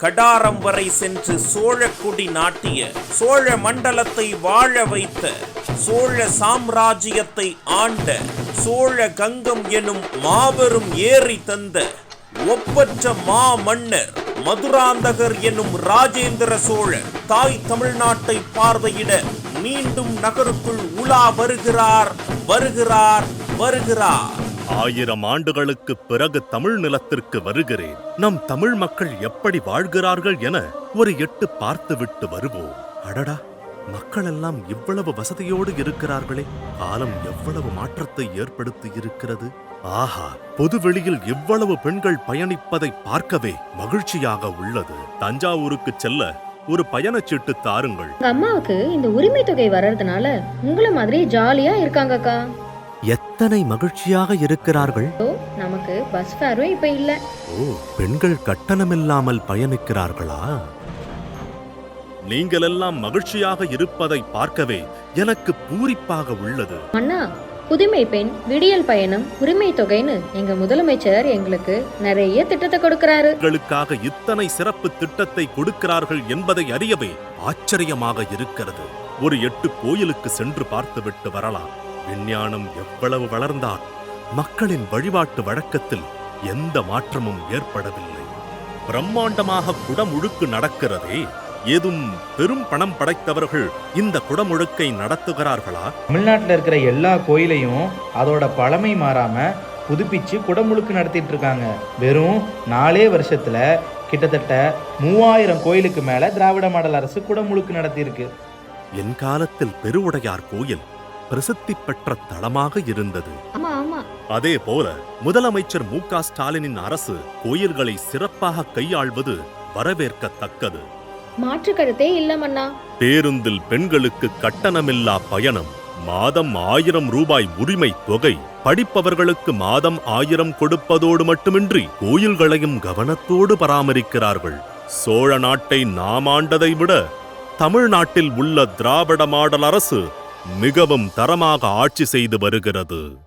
கடாரம் வரை சென்று சோழக்குடி நாட்டிய சோழ மண்டலத்தை வாழ வைத்த சோழ சாம்ராஜ்யத்தை ஆண்ட சோழ கங்கம் எனும் மாபெரும் ஏறி தந்த ஒப்பற்ற மா மன்னர் மதுராந்தகர் எனும் ராஜேந்திர சோழர் தாய் தமிழ்நாட்டை பார்வையிட மீண்டும் நகருக்குள் உலா வருகிறார் வருகிறார் வருகிறார். ஆயிரம் ஆண்டுகளுக்கு பிறகு தமிழ் நிலத்திற்கு வருகிறேன். நம் தமிழ் மக்கள் எப்படி வாழ்கிறார்கள் என ஒரு எட்டு பார்த்துவிட்டு வருவோம். அடடா மக்கள் எல்லாம் இவ்வளவு வசதியோடு இருக்கிறார்களே. காலம் எவ்வளவு மாற்றத்தை ஏற்படுத்தி இருக்கிறது. ஆஹா பொதுவெளியில் இவ்வளவு பெண்கள் பயணிப்பதை பார்க்கவே மகிழ்ச்சியாக உள்ளது. தஞ்சாவூருக்கு செல்ல ஒரு பயணச்சீட்டு தாருங்கள். அம்மாவுக்கு இந்த உரிமை தொகை வர்றதுனால உங்களை மாதிரி ஜாலியா இருக்காங்கக்கா. எத்தனை மகிழ்ச்சியாக இருக்கிறார்கள்? ஓ நமக்கு பஸ் ஃபேரும் இப்ப இல்ல. ஓ பெண்கள் கட்டணமில்லாமல் பயணிக்கிறார்களா? நீங்களெல்லாம் மகிழ்ச்சியாக இருப்பதை பார்க்கவே எனக்கு பூரிப்பாக உள்ளது. அண்ணா புதுமை பெண் விடியல் பயணம் உரிமை தொகைன்னு எங்க முதலமைச்சர் எங்களுக்கு நிறைய திட்டத்தை கொடுக்கறாரு. உங்களுக்காக இத்தனை சிறப்பு திட்டத்தை கொடுக்கிறார்கள் என்பதை அறியவே ஆச்சரியமாக இருக்கிறது. ஒரு எட்டு கோயிலுக்கு சென்று பார்த்துவிட்டு வரலாம். விஞ்ஞானம் எவ்வளவு வளர்ந்தால் மக்களின் வழிபாட்டு வழக்கத்தில் எந்த மாற்றமும் ஏற்படவில்லை. பிரம்மாண்டமாக குடமுழுக்கு நடக்கிறதே ஏதும் பெரும் பணம் படைத்தவர்கள் இந்த குடமுழுக்கை நடத்துகிறார்களா? தமிழ்நாட்டில் இருக்கிற எல்லா கோயிலையும் அதோட பழமை மாறாம புதுப்பிச்சு குடமுழுக்கு நடத்திட்டு இருக்காங்க. வெறும் நாலே வருஷத்துல கிட்டத்தட்ட மூவாயிரம் கோயிலுக்கு மேல திராவிட மாடல் அரசு குடமுழுக்கு நடத்தியிருக்கு. என் காலத்தில் பெருவுடையார் கோயில் பிரசித்தி பெற்ற தலமாக இருந்தது. அதே போல முதலமைச்சர் மு க ஸ்டாலினின் அரசு கோயில்களை சிறப்பாக கையாள்வது வரவேற்கத்தக்கது. மாற்று கருத்தே இல்ல மன்னா. பேருந்தில் பெண்களுக்கு கட்டணமில்லா பயணம் மாதம் ஆயிரம் ரூபாய் உரிமை தொகை படிப்பவர்களுக்கு மாதம் ஆயிரம் கொடுப்பதோடு மட்டுமின்றி கோயில்களையும் கவனத்தோடு பராமரிக்கிறார்கள். சோழ நாட்டை நாம் ஆண்டதை விட தமிழ்நாட்டில் உள்ள திராவிட மாடல் அரசு மிகவும் தரமாக ஆட்சி செய்து வருகிறது.